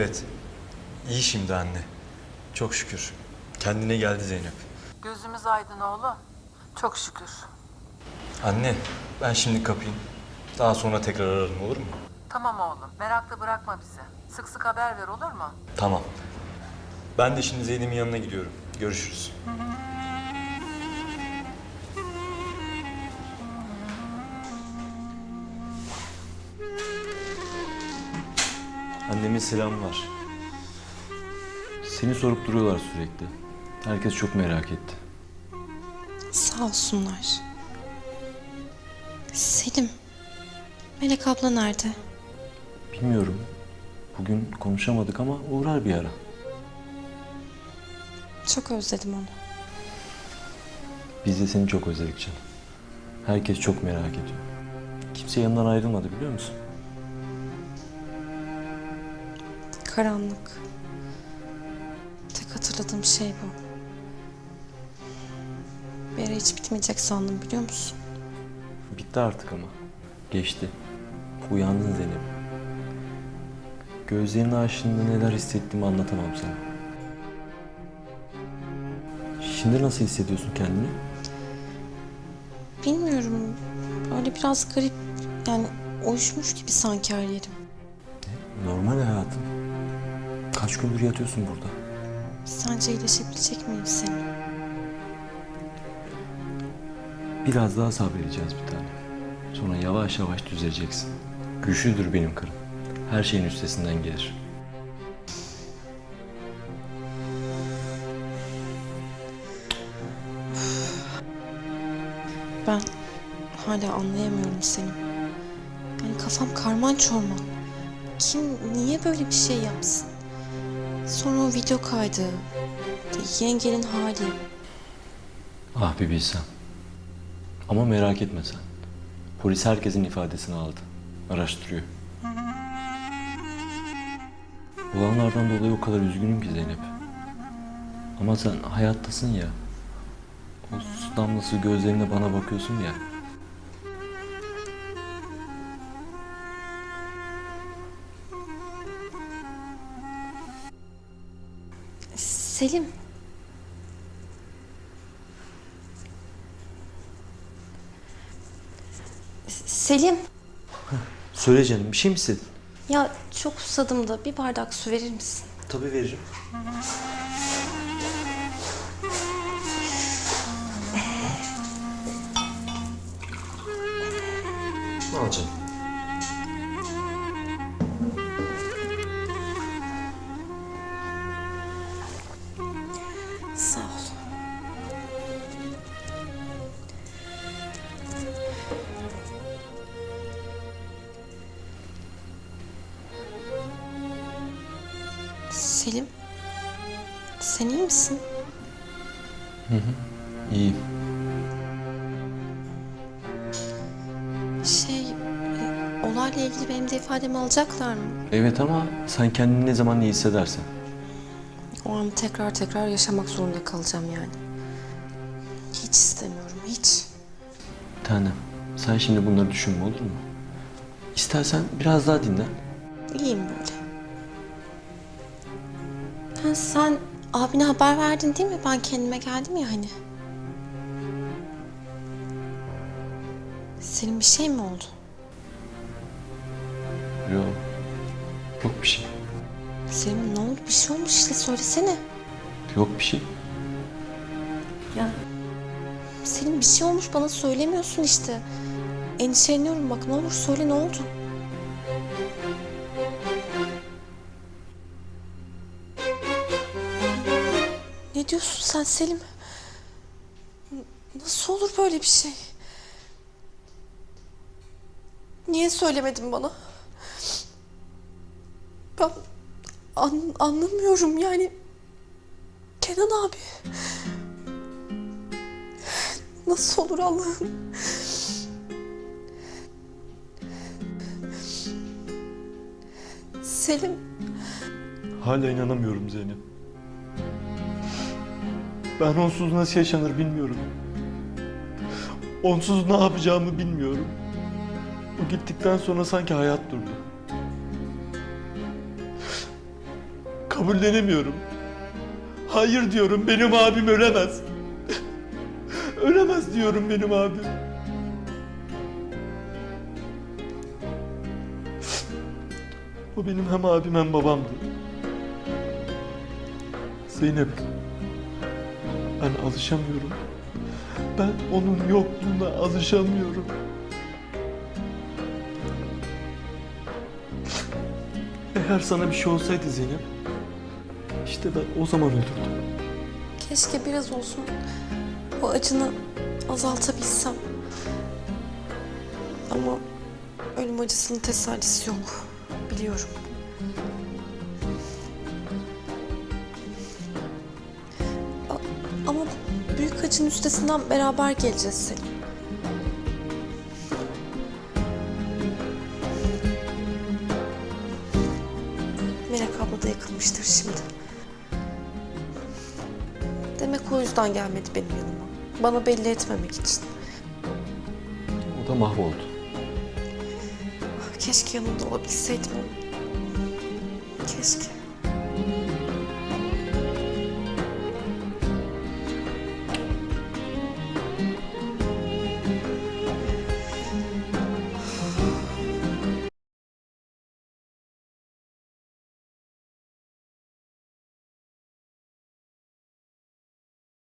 Evet. İyi şimdi anne. Çok şükür. Kendine geldi Zeynep. Gözümüz aydın oğlum. Çok şükür. Anne ben şimdi kapayım. Daha sonra tekrar ararım olur mu? Tamam oğlum. Merakla bırakma bizi. Sık sık haber ver olur mu? Tamam. Ben de şimdi Zeynep'in yanına gidiyorum. Görüşürüz. Annemin selamı var. Seni sorup duruyorlar sürekli. Herkes çok merak etti. Sağ olsunlar. Selim, Melek abla nerede? Bilmiyorum. Bugün konuşamadık ama uğrar bir ara. Çok özledim onu. Biz de seni çok özledik canım. Herkes çok merak ediyor. Kimse yanından ayrılmadı biliyor musun? Karanlık. Tek hatırladığım şey bu. Bir ara hiç bitmeyecek sandım biliyor musun? Bitti artık ama. Geçti. Uyandın Zeynep. Gözlerini açtığında neler hissettiğimi anlatamam sana. Şimdi nasıl hissediyorsun kendini? Bilmiyorum. Böyle biraz garip. Yani uyuşmuş gibi sanki her yerim. Normal hayatım. Kaç gündür yatıyorsun burada? Sence iyileşebilecek miyim Selim? Biraz daha sabredeceğiz bir tane. Sonra yavaş yavaş düzeleceksin. Güçlüdür benim karım. Her şeyin üstesinden gelir. Ben hala anlayamıyorum Selim. Yani kafam karman çorman. Kim niye böyle bir şey yapsın? Sonra o video kaydı. Yengenin hali. Ah bir bilsem. Ama merak etme sen. Polis herkesin ifadesini aldı. Araştırıyor. Olanlardan dolayı o kadar üzgünüm ki Zeynep. Ama sen hayattasın ya. O su damlası gözlerine bana bakıyorsun ya. Selim. Selim. Söyle canım bir şey mi istedin? Ya çok susadım da bir bardak su verir misin? Tabii veririm. Al canım. Selim. Sen iyi misin? İyiyim. Şey, e, olayla ilgili benim de ifademi alacaklar mı? Evet ama sen kendini ne zaman iyi hissedersen. O an tekrar tekrar yaşamak zorunda kalacağım yani. Hiç istemiyorum, hiç. Tanem, sen şimdi bunları düşünme olur mu? İstersen biraz daha dinlen. İyiyim böyle. Ha, sen abine haber verdin değil mi? Ben kendime geldim ya hani. Senin bir şey mi oldu? Yok. Yok bir şey. Senin ne oldu? Bir şey olmuş işte söylesene. Yok bir şey. Ya. Senin bir şey olmuş bana söylemiyorsun işte. Endişeleniyorum bak ne olur söyle ne oldu? Ne diyorsun sen Selim? Nasıl olur böyle bir şey? Niye söylemedin bana? Ben an- anlamıyorum yani. Kenan abi. Nasıl olur Allah'ım? Selim, Hala inanamıyorum Zeynep. Ben onsuz nasıl yaşanır bilmiyorum. Onsuz ne yapacağımı bilmiyorum. O gittikten sonra sanki hayat durdu. kabullenemiyorum. Hayır diyorum benim abim ölemez. ölemez diyorum benim abim. O benim hem abim hem babamdı. Zeynep. Ben alışamıyorum. Ben onun yokluğuna alışamıyorum. Eğer sana bir şey olsaydı Zeynep, işte ben o zaman ölürdüm. Keşke biraz olsun o acını azaltabilsem. Ama ölüm acısının tesellisi yok. Biliyorum. Acının üstesinden beraber geleceğiz Selim. Melek abla da yakılmıştır şimdi. Demek o yüzden gelmedi benim yanıma. Bana belli etmemek için. O da mahvoldu. Keşke yanımda olabilseydim onun. Keşke.